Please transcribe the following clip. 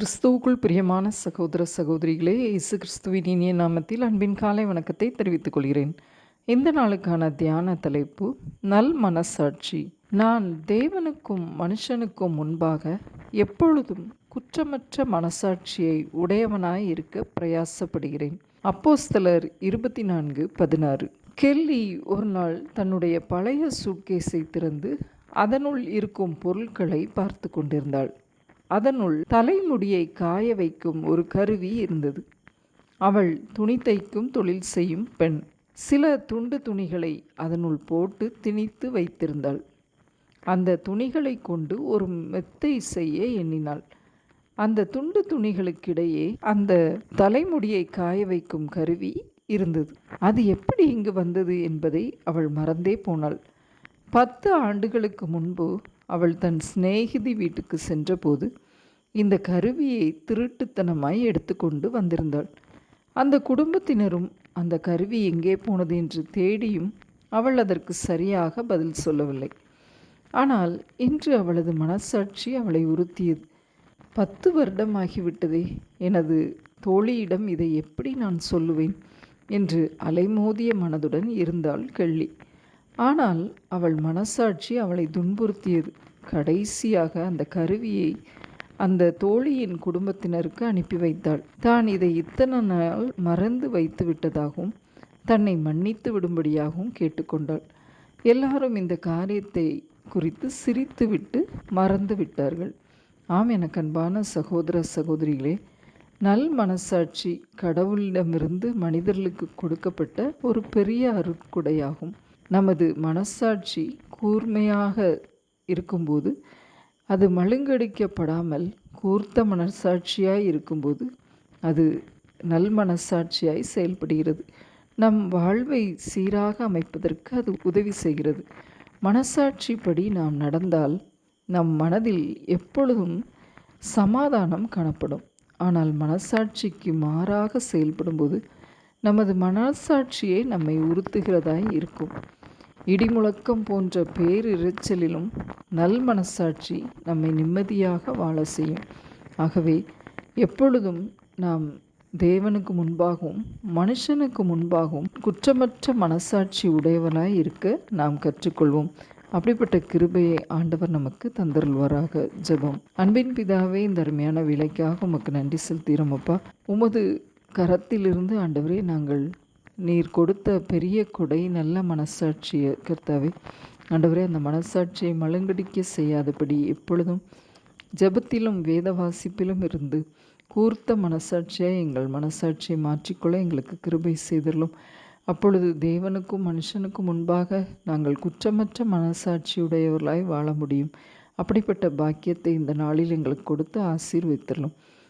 கிறிஸ்துவுக்குள் பிரியமான சகோதர சகோதரிகளே இயேசு கிறிஸ்துவின் இனிய நாமத்தில் அன்பின் காலை வணக்கத்தை தெரிவித்துக் கொள்கிறேன். இந்த நாளுக்கான தியான தலைப்பு நல் மனசாட்சி. நான் தேவனுக்கும் மனுஷனுக்கும் முன்பாக எப்பொழுதும் குற்றமற்ற மனசாட்சியை உடையவனாய் இருக்க பிரயாசப்படுகிறேன். அப்போஸ்தலர் இருபத்தி நான்கு பதினாறு. கெல்லி ஒரு நாள் தன்னுடைய பழைய சூட்கேஸை திறந்து அதனுள் இருக்கும் பொருட்களை பார்த்து கொண்டிருந்தாள். அதனுள் தலைமுடியை காய வைக்கும் ஒரு கருவி இருந்தது. அவள் துணி தைக்கும் தொழில் செய்யும் பெண். சில துண்டு துணிகளை அதனுள் போட்டு திணித்து வைத்திருந்தாள். அந்த துணிகளை கொண்டு ஒரு மெத்தை செய்ய எண்ணினாள். அந்த துண்டு துணிகளுக்கிடையே அந்த தலைமுடியை காய வைக்கும் கருவி இருந்தது. அது எப்படி இங்கு வந்தது என்பதை அவள் மறந்தே போனாள். பத்து ஆண்டுகளுக்கு முன்பு அவள் தன் சிநேகிதி வீட்டுக்கு சென்றபோது இந்த கருவியை திருட்டுத்தனமாய் எடுத்துக்கொண்டு வந்திருந்தாள். அந்த குடும்பத்தினரும் அந்த கருவி எங்கே போனது? என்று தேடியும் அவள் அதற்கு சரியாக பதில் சொல்லவில்லை. ஆனால் இன்று அவளது மனசாட்சி அவளை உறுத்தியது. பத்து வருடமாகிவிட்டதே எனது தோழியிடம் இதை எப்படி நான் சொல்லுவேன்? என்று அலைமோதிய மனதுடன் இருந்தாள் கள்ளி. ஆனால் அவள் மனசாட்சி அவளை துன்புறுத்தியது. கடைசியாக அந்த கருவியை அந்த தோழியின் குடும்பத்தினருக்கு அனுப்பி வைத்தாள். தான் இதை இத்தனை நாள் மறந்து வைத்து விட்டதாகவும் தன்னை மன்னித்து விடும்படியாகவும் கேட்டுக்கொண்டாள். எல்லாரும் இந்த காரியத்தை குறித்து சிரித்துவிட்டு மறந்து விட்டார்கள். ஆம் எனக்கு அன்பான சகோதர சகோதரிகளே நல் மனசாட்சி கடவுளிடமிருந்து மனிதர்களுக்கு கொடுக்கப்பட்ட ஒரு பெரிய அருட்குடையாகும். நமது மனசாட்சி கூர்மையாக இருக்கும்போது அது மழுங்கடிக்கப்படாமல் கூர்த்த மனசாட்சியாய் இருக்கும்போது அது நல் மனசாட்சியாய் செயல்படுகிறது. நம் வாழ்வை சீராக அமைப்பதற்கு அது உதவி செய்கிறது. மனசாட்சிப்படி நாம் நடந்தால் நம் மனதில் எப்பொழுதும் சமாதானம் காணப்படும். ஆனால் மனசாட்சிக்கு மாறாக செயல்படும்போது நமது மனசாட்சியே நம்மை உறுத்துகிறதாய் இருக்கும். இடிமுழக்கம் போன்ற பேரிரைச்சலிலும் நல் மனசாட்சி நம்மை நிம்மதியாக வாழ செய்யும். ஆகவே எப்பொழுதும் நாம் தேவனுக்கு முன்பாகவும் மனுஷனுக்கு முன்பாகவும் குற்றமற்ற மனசாட்சி உடையவனாய் இருக்க நாம் கற்றுக்கொள்வோம். அப்படிப்பட்ட கிருபையை ஆண்டவர் நமக்கு தந்தருள்வாராக. ஜெபம். அன்பின் பிதாவே இந்த அருமையான விலைக்காக உமக்கு நன்றி செலுத்துகிறோம் உமது கரத்திலிருந்து ஆண்டவரே நாங்கள் நீர் கொடுத்த பெரிய கொடை நல்ல மனசாட்சியை கர்த்தாவே. ஆண்டவரே அந்த மனசாட்சியை மலங்கடிக்க செய்யாதபடி எப்பொழுதும் ஜெபத்திலும் வேத வாசிப்பிலும் இருந்து கூர்த்த மனசாட்சியாக எங்கள் மனசாட்சியை மாற்றிக்கொள்ள எங்களுக்கு கிருபை செய்தலும் அப்பொழுது தேவனுக்கும் மனுஷனுக்கும் முன்பாக நாங்கள் குற்றமற்ற மனசாட்சியுடையவர்களாய் வாழ முடியும். அப்படிப்பட்ட பாக்கியத்தை இந்த நாளில் எங்களுக்கு கொடுத்து ஆசீர்வித்தரலும்